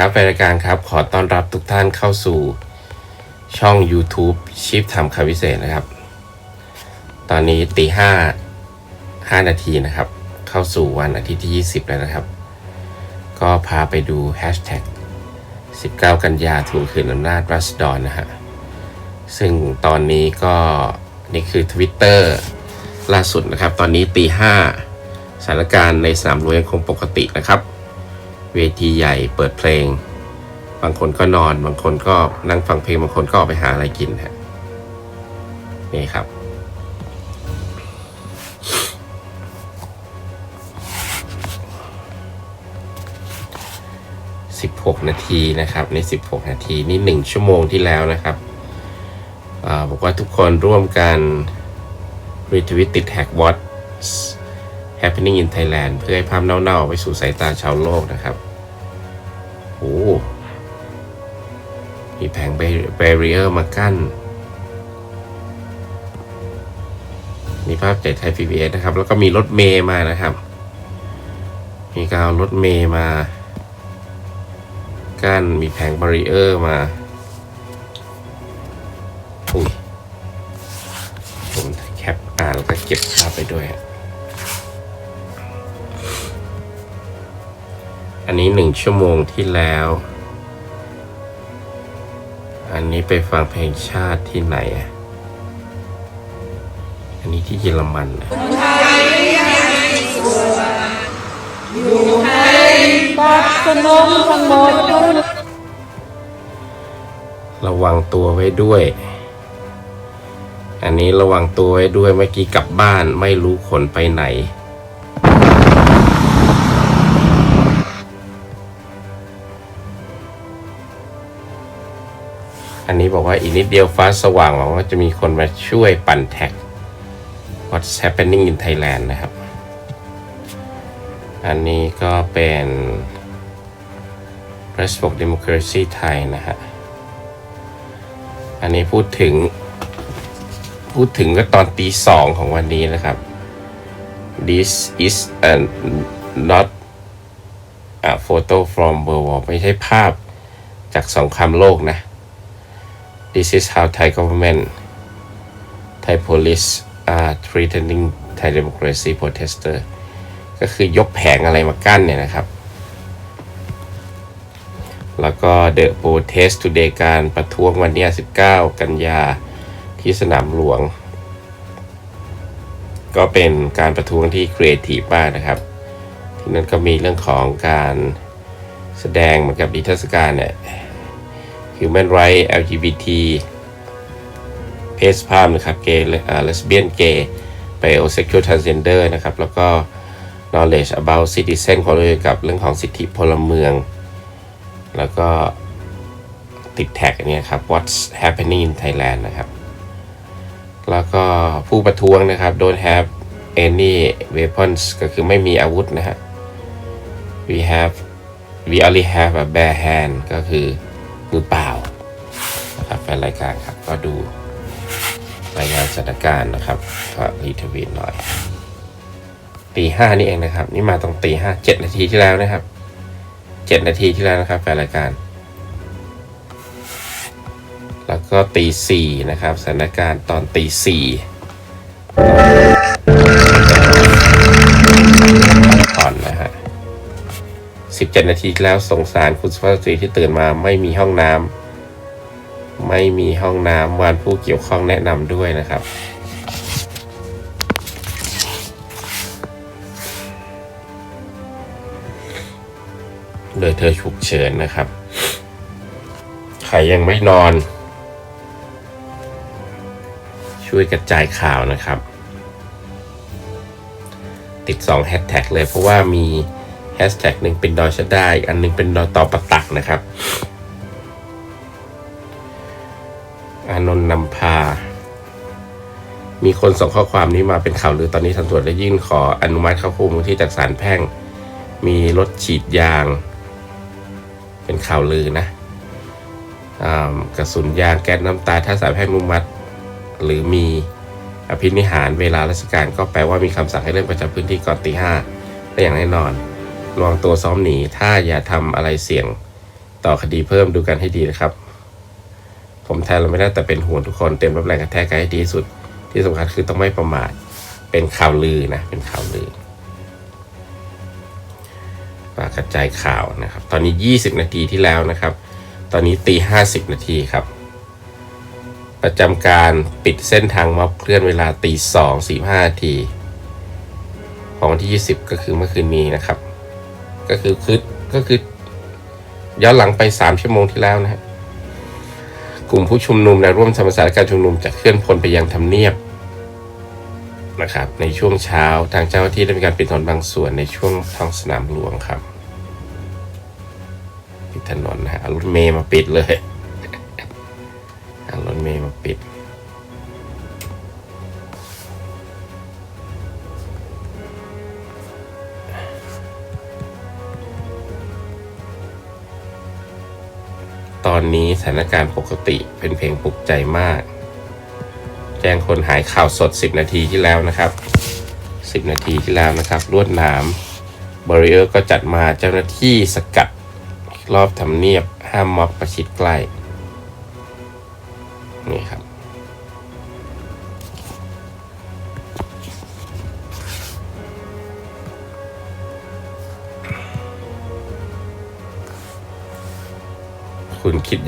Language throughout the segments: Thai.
ครับแฟนรายการครับขอต้อนรับทุกท่านเข้าสู่ช่อง YouTube ชิปทำคำพิเศษนะครับ ตอนนี้ตีห้าห้านาทีนะครับ เข้าสู่วันอาทิตย์ที่ 20 แล้วนะครับ ก็พาไปดูแฮชแท็ก19 กันยาทวงคืนอำนาจรัสดอนนะฮะซึ่งตอนนี้ก็ นี่คือ Twitter ล่าสุดนะครับ ตอนนี้ตีห้าสถานการณ์ในสนามหลวงยังคงปกตินะครับ เวทีใหญ่เปิดเพลง บางคนก็นอน บางคนก็นั่งฟังเพลง บางคนก็ออกไปหาอะไรกินฮะนี่ครับ 16 นาทีนะครับ ใน 16 นาทีนี่ 1 ชั่วโมงที่แล้วนะครับอบอกว่าทุกคนร่วมกันรีทวิตติดแฮกวอต happening in Thailand เพื่อให้ภาพเน่าๆ ไปสู่สายตาชาวโลกนะครับโอ้มีแผงเบรียร์มากั้น มีภาพจากไทย PBS นะครับ แล้วก็มีรถเมย์มานะครับ มีการเอารถเมย์มา กั้น มีแผงบรีเออร์มาอุ้ยผมแคปอ่านแล้วก็เก็บภาพไปด้วย อันนี้หนึ่งชั่วโมงที่แล้ว อันนี้ไปฟังเพลงชาติที่ไหนอะอันนี้ที่เยอรมันนะบัดสนมทั้งหมดระวังตัวไว้ด้วย อันนี้ระวังตัวไว้ด้วยเมื่อกี้กลับบ้านไม่รู้ขนไปไหน อันนี้บอกว่าอีกนิดเดียวฟ้าสว่างหวังว่าจะมีคนมาช่วยปั่นแท็ก What's happening in Thailand นะครับ อันนี้ก็เป็น r e s p o k Democracy ไทยนะฮะ อันนี้พูดถึง พูดถึงก็ตอนตีสองของวันนี้นะครับ this is a not a photo from World War ไม่ใช่ภาพจากสงครามโลกนะ this is how Thai government Thai police are threatening Thai democracy protester ก็คือยกแผงอะไรมากั้นเนี่ยนะครับ แล้วก็ The Protest Today การประท้วงวันเนี้ 19 กันยาที่สนามหลวง ก็เป็นการประท้วงที่ครีเอทีฟมากนะครับ ที่นั่นก็มีเรื่องของการแสดงเหมือนกับดิเทศกาลเนี่ย Human Rights LGBT เพศสภาพนะครับเกย์เลสเบี้ยนเกย์ไปโอเซ็กชวลทรานเจนเดอร์นะครับ แล้วก็ knowledge about citizen ของเรากับเรื่องของสิทธิพลเมือง แล้วก็ติดแท็กอันเนี้ยครับ what's happening in Thailand นะครับ แล้วก็ผู้ประท้วงนะครับ don't have any weapons ก็คือไม่มีอาวุธนะฮะ we have we only have a bare hand ก็คือ มือเปล่านะครับแฟนรายการครับก็ดูรายงานสถานการณ์นะครับก็รีทวีตหน่อยตีห้านี่เองนะครับ นี่มาตรงตีห้าเจ็ดนาทีที่แล้วนะครับเจ็ดนาทีที่แล้วนะครับแฟนรายการ แล้วก็ตีสี่นะครับสถานการณ์ตอนตีสี่ 17 นาทีแล้วสงสารคุณสุภาพสตรีที่ตื่นมาไม่มีห้องน้ำไม่มีห้องน้ำวานผู้เกี่ยวข้องแนะนำด้วยนะครับโดยเธอฉุกเฉินนะครับ ใครยังไม่นอน ช่วยกระจายข่าวนะครับ ติดสองแฮชแท็กเลยเพราะว่ามี แฮชแท็กหนึ่งเป็นดอยชะได้อีกอันหนึงเป็นดอยตอปะตักนะครับ อานนท์นำพา มีคนส่งข้อความนี้มาเป็นข่าวลือตอนนี้ตำรวจได้ยื่นขออนุมัติเข้าคุมที่จากศาลแพ่ง มีรถฉีดยาง เป็นข่าวลือนะอกระสุนยางแก๊สน้ำตา ถ้าสารแพทย์อนุมัติหรือมีอภินิหารเวลาราชการก็แปลว่ามีคำสั่งให้เริ่มประจำพื้นที่ก่อนตีห้าได้อย่างแน่นอน ระวังตัวซ้อมหนี ถ้าอย่าทำอะไรเสี่ยงต่อคดีเพิ่มดูกันให้ดีนะครับ ผมแทนเราไม่ได้แต่เป็นห่วงทุกคนเต็มรับแรงกระแทกกันให้ดีที่สุด ที่สำคัญคือต้องไม่ประมาทเป็นข่าวลือนะ เป็นข่าวลือฝากกระจายข่าวนะครับ ตอนนี้ 20 นาทีที่แล้วนะครับ ตอนนี้ตี50 นาทีครับ ประจำการปิดเส้นทางม็อบเคลื่อนเวลาตีสองสี่ห้านาทีของวันที่ 20 ก็คือเมื่อคืนนี้นะครับ ก็คือคือก็คือย้อนหลังไป3ชั่วโมงที่แล้วนะฮะกลุ่มผู้ชุมนุมแนวร่วมธรรมศาสตร์การชุมนุมจะเคลื่อนพลไปยังทำเนียบนะครับในช่วงเช้าทางเจ้าหน้าที่ได้มีการปิดถนนบางส่วนในช่วงท้องสนามหลวงครับ ปิดถนนนะฮะรถเมย์มาปิดเลยรถเมย์มาปิด ตอนนี้สถานการณ์ปกติเป็นเพลงปลุกใจมาก แจ้งคนหายข่าวสด 10 นาทีที่แล้วนะครับ 10 นาทีที่แล้วนะครับลวดหนามบริเออร์ก็จัดมาเจ้าหน้าที่สกัดรอบทำเนียบห้ามม็อบประชิดใกล้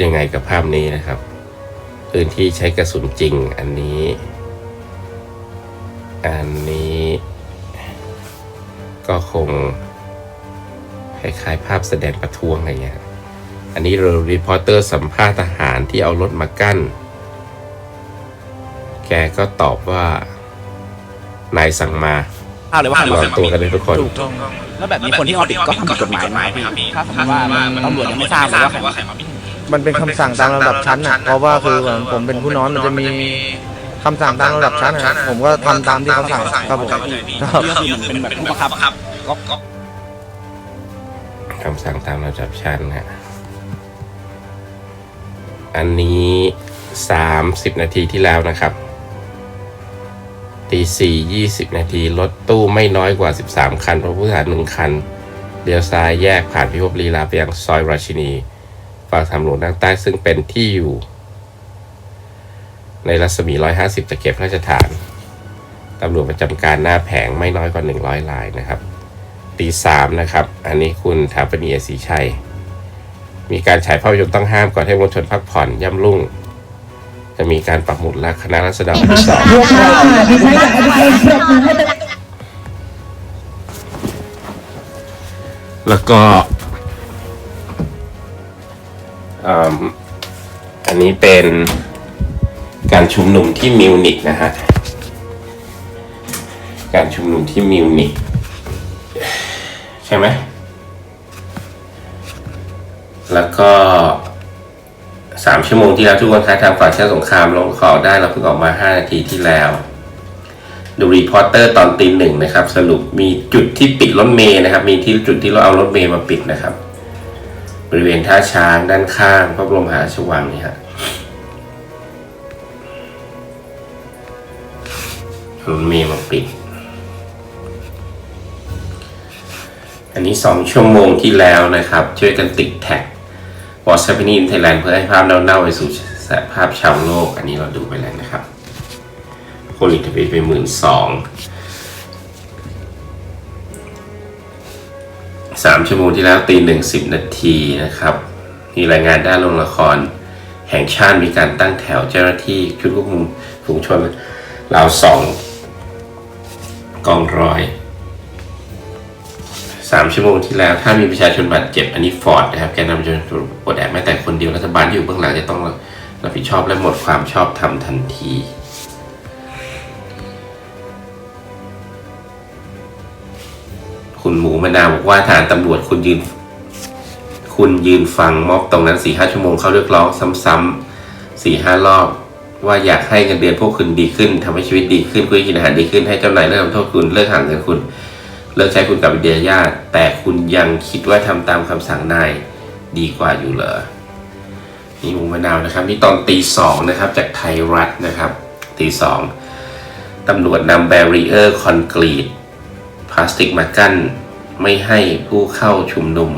ยังไงกับภาพนี้นะครับพื้นที่ใช้กระสุนจริง อันนี้ อันนี้ ก็คงคล้ายๆภาพแสดงประท้วงอะไรเงี้ย อันนี้เรารีพอร์เตอร์สัมภาษณ์ทหารที่เอารถมากั้น แกก็ตอบว่า นายสั่งมาภาพเลยว่าระวังตัวกันเลยทุกคนถูกต้องแล้วแบบนี้คนที่เอาผิดก็ทำผิดกฎหมายนะครับพี่ถ้าสมมติว่าตำรวจยังไม่ทราบเลยว่าใครมาผิด มันเป็นคำสั่งตามระดับชั้นนะเพราะว่าคือเหมือนผมเป็นผู้น้อยมันจะมีคำสั่งตามระดับชั้นนะผมก็ทำตามที่เขาสั่งครับผมครับเรื่องคือมันเป็นแบบผู้บังคับก็ก็คำสั่งตามระดับชั้นฮะอันนี้สามสิบนาทีที่แล้วนะครับ ตีสี่ยี่สิบนาที รถตู้ไม่น้อยกว่า13คันรถผู้โดยสารหนึ่งคัน เลี้ยวซ้ายแยกผ่านพิภพลีลาไปยังซอยราชินี ฝั่งทางหลวงด้านใต้ซึ่งเป็นที่อยู่ ในรัศมี 150 จะเก็บพระราชฐานตำรวจประจำการหน้าแผงไม่น้อยกว่า 100ลายนะครับตีสามนะครับ อันนี้คุณถาปนีศรีชัย มีการฉายภาพยนตร์ต้องห้ามก่อนให้มวลชนพักผ่อนย่ำรุ่ง จะมีการปักหมุดและคณะรัษฎรที่สองแล้วก็ อันนี้เป็นการชุมนุมที่มิวนิกนะฮะ การชุมนุมที่มิวนิกใช่ไหม แล้วก็สามชั่วโมงที่แล้วทุกคนคะทางฝ่ายชาติสงครามลงขอได้เราเพิ่งออกมาห้านาทีที่แล้วดูรีพอร์เตอร์ตอนตีหนึ่งนะครับ สรุปมีจุดที่ปิดรถเมย์นะครับ มีที่จุดที่เราเอารถเมย์มาปิดนะครับ บริเวณท่าช้างด้านข้างพระบรมหาราชวังนี่ฮะรถเมย์มาปิด อันนี้ 2 ชั่วโมงที่แล้วนะครับ ช่วยกันติดแท็ก What's happening in Thailand เพื่อให้ภาพเน่าๆไปสู่ภาพชาวโลก อันนี้เราดูไปแล้วนะครับ คนรีทวีตไปหมื่นสอง สามชั่วโมงที่แล้วตีหนึ่งสิบนาทีนะครับ มีรายงานด้านโรงละคร แห่งชาติมีการตั้งแถวเจ้าหน้าที่ชุดควบคุมฝูงชนราวสองกองร้อยสามชั่วโมงที่แล้ว ถ้ามีประชาชนบาดเจ็บอันนี้ฟอร์ดนะครับ แกนำประชาชนปลดแอกแม้แต่คนเดียวรัฐบาลที่อยู่เบื้องหลังจะต้องรับผิดชอบและหมดความชอบธรรมทันที มะนาวบอกว่าทหารตำรวจคุณยืน คุณยืนฟังม็อบตรงนั้นสี่ห้าชั่วโมงเขาเรียกร้องซ้ำๆสี่ห้ารอบ ว่าอยากให้เงินเดือนพวกคุณดีขึ้นทำให้ชีวิตดีขึ้นคุณกินอาหารดีขึ้นให้เจ้านายเลิกทำโทษคุณเลิกห่างเงินคุณเลิกใช้คุณกับวิทยาญาติ แต่คุณยังคิดว่าทำตามคำสั่งนายดีกว่าอยู่เหรอนี่หมูมะนาวนะครับนี่ตอนตีสองนะครับจากไทยรัฐนะครับตีสองตำรวจนำแบรีเออร์คอนกรีตพลาสติกมากั้น ไม่ให้ผู้เข้าชุมนุม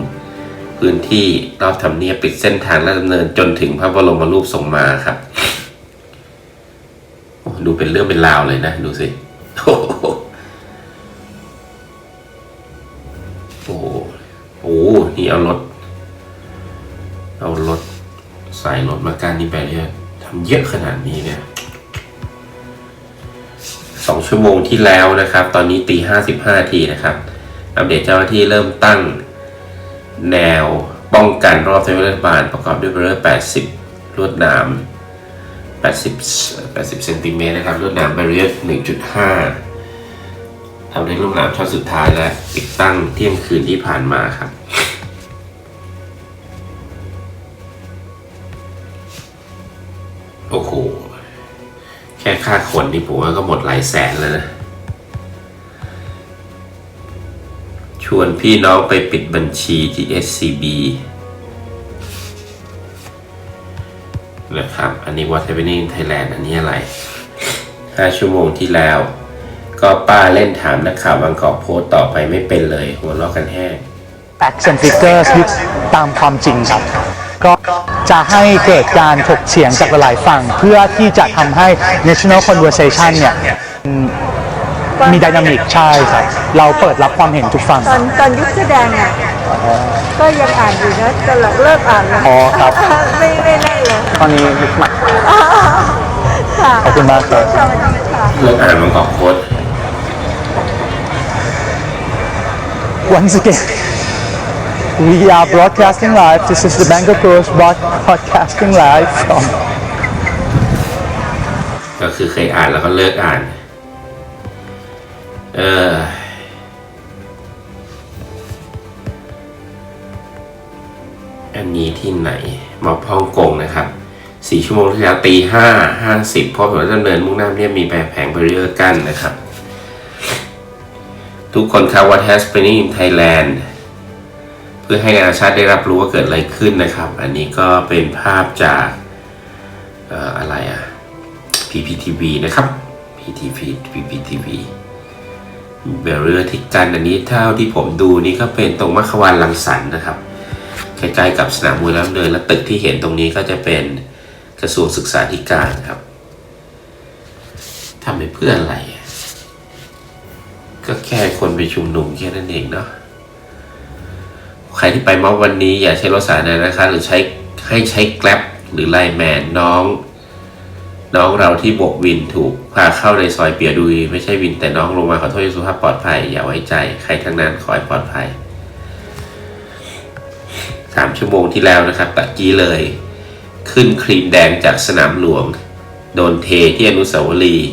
พื้นที่รอบทำเนียบปิดเส้นทางและดำเนินจนถึงพระบรมรูปทรงมาครับ ดูเป็นเรื่องเป็นราวเลยนะ ดูสิ โอ้โหโอ้โหนี่เอารถ เอารถใส่รถมากันนี่ไปเนี่ยทำเยอะขนาดนี้เนี่ยสองชั่วโมงที่แล้วนะครับ ตอนนี้ตีห้าสิบห้าทีนะครับ อัปเดตเจ้าหน้าที่เริ่มตั้งแนวป้องกันรอบทำเนียบรัฐบาลประกอบด้วยเบอร์80 ลวดหนาม 80 80เซนติเมตรนะครับ ลวดหนามเบรียร์1.5ทำในลูกหนามช็อสุดท้ายและติดตั้งเที่ยงคืนที่ผ่านมาครับโอ้โห แค่ค่าขนนี่ผมว่าก็หมดหลายแสนแล้วนะ วนพี่น้องไปปิดบัญชีที่ SCB นะครับ อันนี้ What Happening Thailand อันนี้อะไร 5 ชั่วโมงที่แล้ว ก็ป้าเล่นถามนักข่าวบางกอกโพสต่อไปไม่เป็นเลย หัวเราะกันแห้ง facts and figures ยึดตามความจริงครับ ก็จะให้เกิดการถกเถียงจากหลายฝั่ง เพื่อที่จะทำให้ national conversation เนี่ย มมีดินามิกใช่ครับ เราเปิดรับความเห็นทุกฝั่ง ตอนตอนยุคแสดงอะก็ยังอ่านอยู่นะแต่หลังเลิกอ่านแล้วอ๋อครับ ไม่ไม่ได้เลยตอนนี้ยุคใหม่ค่ะขอบคุณมากครับสวัสดีค่ะเลิกอ่านบางกอกโพสต์ Once again we are broadcasting live this is the Bangkok Post broadcasting live from ก็คือเคยอ่านแล้วก็เลิกอ่าน เอออันนี้ที่ไหนมอบฮ่องกงนะครับสี่ชั่วโมงที่แล้วตีห้าห้าสิบพบถนนดำเนินมุ่งหน้าเนี่ยมีแบบแผงเบรียร์กั้นนะครับ ทุกคนครับ what has happening in Thailand เพื่อให้นานาชาติได้รับรู้ว่าเกิดอะไรขึ้นนะครับ อันนี้ก็เป็นภาพจากอะไรอะ PPTV นะครับ PTV PPTV เบรเรือที่กันอันนี้เท่าที่ผมดูนี่ก็เป็นตรงมัคควานลังสันนะครับใกล้ๆกับสนามมวยแล้วเดินและตึกที่เห็นตรงนี้ก็จะเป็นกระทรวงศึกษาธิการครับทำไปเพื่ออะไร ก็แค่คนไปชุมนุมแค่นั้นเองเนาะใครที่ไปม็อบวันนี้อย่าใช้รถสาธารณะนะคะหรือใช้ให้ใช้แกล็บหรือไลแมนน้อง น้องเราที่บกวินถูกพาเข้าในซอยเปียดุย ไม่ใช่วินแต่น้องลงมาขอโทษสุภาพปลอดภัย อย่าไว้ใจ ใครทั้งนั้นขอให้ปลอดภัยสามชั่วโมงที่แล้วนะครับตะกี้เลย ขึ้นครีมแดงจากสนามหลวง โดนเทที่อนุสาวรีย์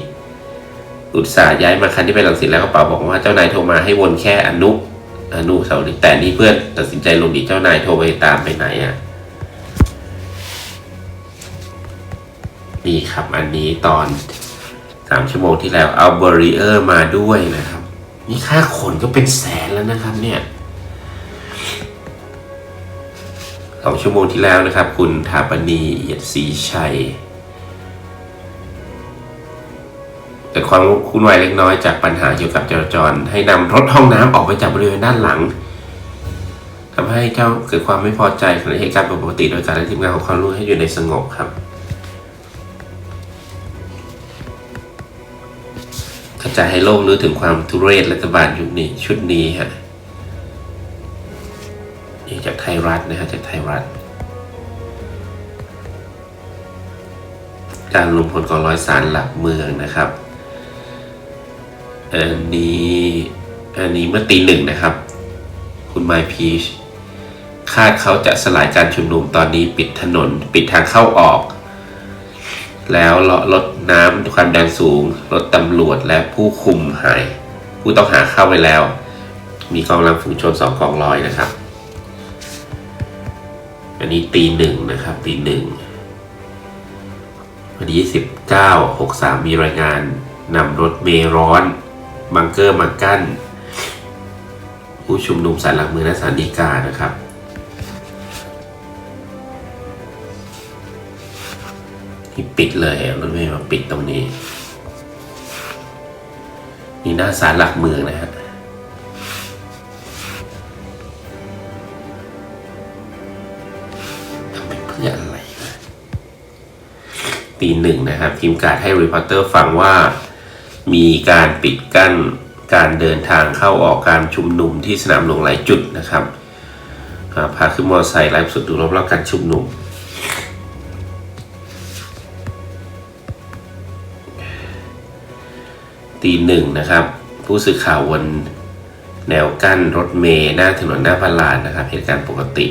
อุตส่าห์ย้ายมาคันที่ไปหลังสิตแล้วก็เป่าบอกว่าเจ้านายโทรมาให้วนแค่อนุอนุสาวรีย์แต่นี่เพื่อนตัดสินใจลงดิเจ้านายโทรไปตามไปไหนอะ นี่ครับ อันนี้ตอนสามชั่วโมงที่แล้วเอาเบรีเออร์มาด้วยนะครับ นี่ค่าขนก็เป็นแสนแล้วนะครับเนี่ยสองชั่วโมงที่แล้วนะครับ คุณถาปณีเอียดศรีชัยแต่ความคุ้นวายเล็กน้อยจากปัญหาเกี่ยวกับจราจร ให้นำรถห้องน้ำออกไปจากบริเวณด้านหลังทำให้เจ้าเกิดความไม่พอใจขณะเหตุการณ์ปกติโดยการให้ทีมงานของความรู้ให้อยู่ในสงบครับ กระจายให้โลกรู้ถึงความทุเรศรัฐบาลยุคนี้ชุดนี้ฮะนี่จากไทยรัฐนะฮะจากไทยรัฐ การรวมพลกองร้อยสารหลักเมืองนะครับอันนี้อันนี้เมื่อตีหนึ่งนะครับ คุณไมพีชคาดเขาจะสลายการชุมนุมตอนนี้ปิดถนนปิดทางเข้าออก แล้วลด น้ำความดันสูง รถตำรวจและผู้คุมหาย ผู้ต้องหาเข้าไปแล้ว มีกองกำลังฝูงชนสองกองร้อยนะครับ อันนี้ตีหนึ่งนะครับตีหนึ่งวันที่สิบเก้าหกสามมีรายงานนำรถเมร้อนบังเกอร์มากั้น ผู้ชุมนุมสารหลักเมืองและสารดีกานะครับที่ปิดเลยรถเมล์มา ปิดตรงนี้ นี่หน้าศาลหลักเมืองนะฮะไรตีหนึ่งนะครับ ทีมการให้รีพอร์เตอร์ฟังว่า มีการปิดกั้นการเดินทางเข้าออกการชุมนุมที่สนามหลวงหลายจุดนะครับพาขึ้นมอเตอร์ไซค์ไลฟ์สดดูรอบๆการชุมนุม ตีหนึ่งนะครับ ผู้สื่อข่าววนแนวกั้นรถเมล์หน้าถนนหน้าพระลานนะครับ เหตุการณ์ปกติ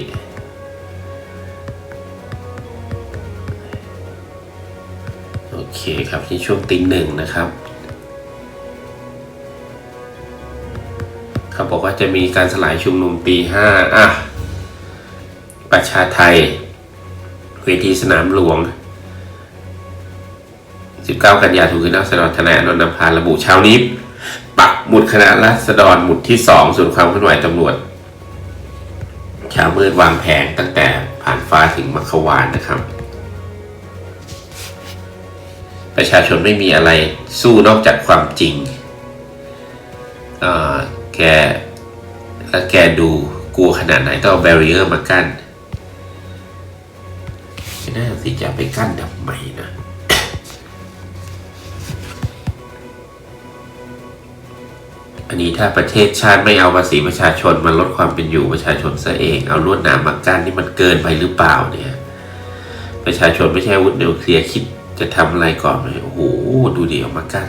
โอเคครับที่ช่วงตีหนึ่งนะครับเขาบอกว่าจะมีการสลายชุมนุมตีห้าอะ ประชาไทย เวทีสนามหลวง 19 กันยาถูกคืนนักสดรทนาอนนท์นำพาระบุเช้านี้ ปักหมุดคณะรัษฎรหมุดที่ 2 ส่วนความเคลื่อนไหวตำรวจเช้ามืดวางแผงตั้งแต่ผ่านฟ้าถึงมัควานนะครับ ประชาชนไม่มีอะไรสู้นอกจากความจริงแกแล้วแกดูกลัวขนาดไหนต้องเอาแบรีเออร์มากั้นไม่น่าสิจะไปกั้นทำไมนะ อันนี้ถ้าประเทศชาติไม่เอาภาษีประชาชนมาลดความเป็นอยู่ประชาชนซะเอง เอาลวดหนามมากั้นนี่มันเกินไปหรือเปล่าเนี่ย ประชาชนไม่ใช่วุธนิวเคลียร์คิดจะทำอะไรก่อนเลยโอ้โหดูดิเอามากั้น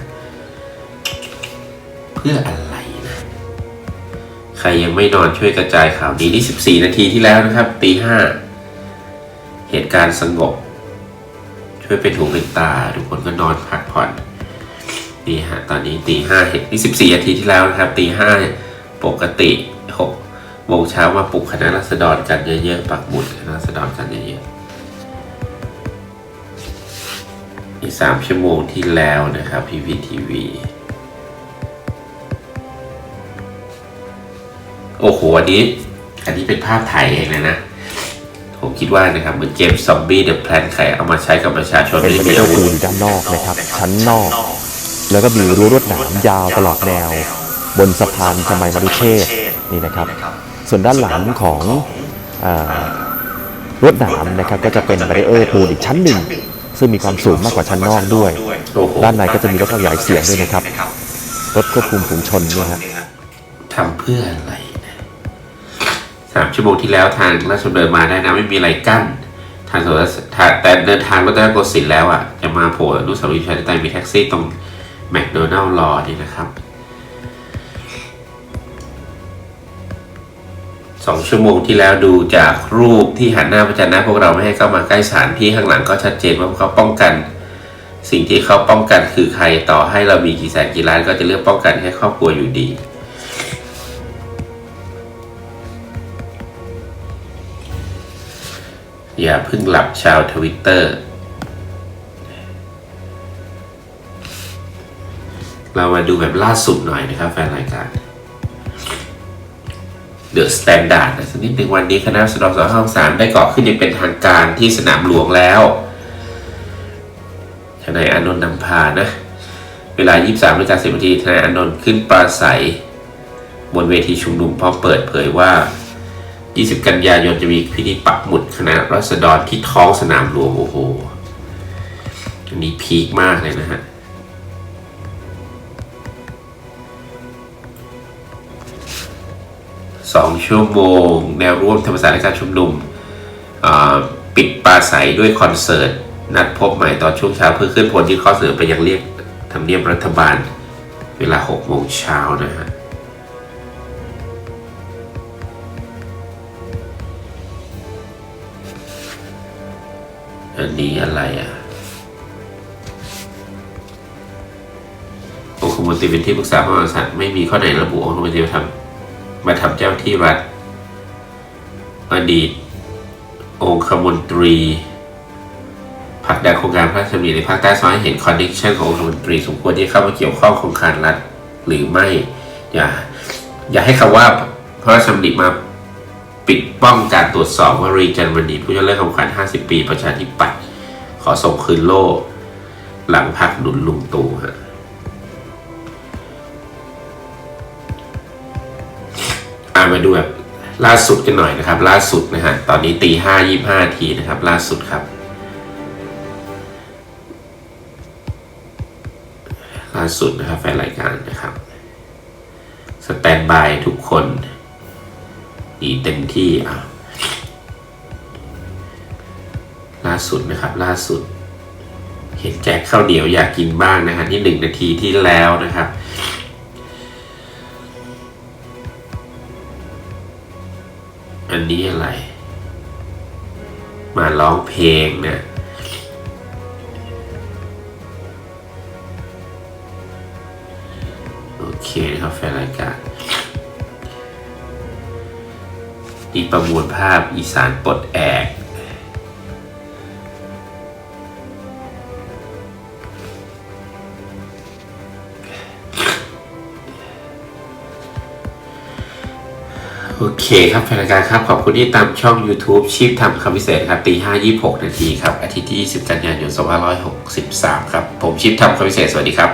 เพื่ออะไรนะ ใครยังไม่นอนช่วยกระจายข่าวนี้นี่14 นาทีที่แล้วนะครับตีห้าเหตุการณ์สงบ ช่วยเป็นหูเป็นตา ทุกคนก็นอนพักผ่อน นี่ฮะตอนนี้ตีห้าเห็นนี่สิบสี่นาทีที่แล้วนะครับตีห้าปกติหกโมงเช้ามาปลุกคณะรัษฎรกันเยอะๆปักหมุดคณะรัษฎรกันเยอะๆนี่สามชั่วโมงที่แล้วนะครับพีพีทีวีโอ้โหอันนี้อันนี้เป็นภาพถ่ายเองเลยนะ ผมคิดว่านะครับเหมือนเจมซอมบี้เดอะแพลนใครเอามาใช้กับประชาชนเป็นไม่บมีริเวอาวุธนอยู่ด้านนอกนะครับ ชั้นนอก แล้วก็มีรั้วรวดหนามยาวตลอดแนว บนสะพานชมัยมรุเชษฐ์นี่นะครับ ส่วนด้านหลังของรวดหนามนะครับก็จะเป็นบาริเออร์ปูนอีกชั้นหนึ่ง ซึ่งมีความสูงมากกว่าชั้นนอกด้วย ด้านในก็จะมีรถขยายเสียงด้วยนะครับ รถควบคุมฝูงชนเนี่ยฮะทำเพื่ออะไรนะสามชั่วโมงที่แล้วทางราชดำเนินมาได้นะไม่มีอะไรกั้น ทางสวนแต่เดินทางรถได้โกสินทร์แล้วอะจะมาโผล่อนุสาวรีย์ประชาธิปไตยมีแท็กซี่ตรง แมคโดนัลล์รอนี่นะครับสองชั่วโมงที่แล้วดูจากรูปที่หันหน้าประจันหน้าพวกเราไม่ให้เข้ามาใกล้สถานที่ข้างหลังก็ชัดเจนว่าเขาป้องกัน สิ่งที่เขาป้องกันคือใครต่อให้เรามีกี่แสนกี่ล้านก็จะเลือกป้องกันแค่ครอบครัวอยู่ดีอย่าเพิ่งหลับชาวทวิตเตอร์ เรามาดูแบบล่าสุดหน่อยนะครับแฟนรายการ The Standard นะสักนิดหนึ่งวันนี้คณะสดสห้องสามได้ก่อขึ้นอย่างเป็นทางการที่สนามหลวงแล้วทนายอานนท์นำพานะ เวลา 23นาฬิกา10นาทีทนายอานนท์ขึ้นปราศัย บนเวทีชุมนุมพร้อมเปิดเผยว่า 20 กันยายนจะมีพิธีปักหมุดคณะรัษฎรที่ท้องสนามหลวงโอ้โหอันนี้พีคมากเลยนะฮะ สองชั่วโมง แนวร่วมธรรมศาสตร์ในการชุมนุมปิดปราศัยด้วยคอนเสิร์ต นัดพบใหม่ตอนช่วงเช้าเพื่อขึ้นพลที่ข้อเสนอไปยังเรียกทำเนียบรัฐบาล เวลา6โมงเช้านะฮะอันนี้อะไรอะองคมนตรีเป็นที่ปรึกษาพระมหากษัตริย์ไม่มีข้อไหนระบุองคมนตรีมาทำ มาทำเจ้าที่รัฐอดีต องคมนตรีผักดันโครงการพระราชดำริในภาคใต้ซ้อนให้เห็นคอนเนคชันขององคมนตรีสมควรที่เข้ามาเกี่ยวข้องโครงการรัฐหรือไม่ อย่าอย่าให้คำว่าพระราชดำริมาปิดป้องการตรวจสอบว่ารีจันวันนี้ผู้จะเลิกคำขวัญ50 ปี ประชาธิปัตย์ขอส่งคืนโล่หลังพักหนุนลุงตู่ฮะ มาดูแบบล่าสุดกันหน่อยนะครับ ล่าสุดนะฮะตอนนี้ตีห้ายี่ห้าทีนะครับ ล่าสุดครับ ล่าสุดนะครับแฟนรายการนะครับสแตนบายทุกคนดีเต็มที่อะล่าสุดนะครับ ล่าสุด เห็นแจกข้าวเหนียวอยากกินบ้างนะฮะที่หนึ่งนาทีที่แล้วนะครับ นี้อะไร มาร้องเพลงเนี่ยโอเคนะครับแฟนรายการนี่ประมวลภาพอีสานปลดแอก โอเคครับแฟนรายการครับ ขอบคุณที่ตามช่อง YouTube ชีพทำคำพิเศษครับตีห้ายี่หกนาทีครับ อาทิตย์ที่ 20 กันยายน2563ครับ ผมชีพทำคำพิเศษ สวัสดีครับ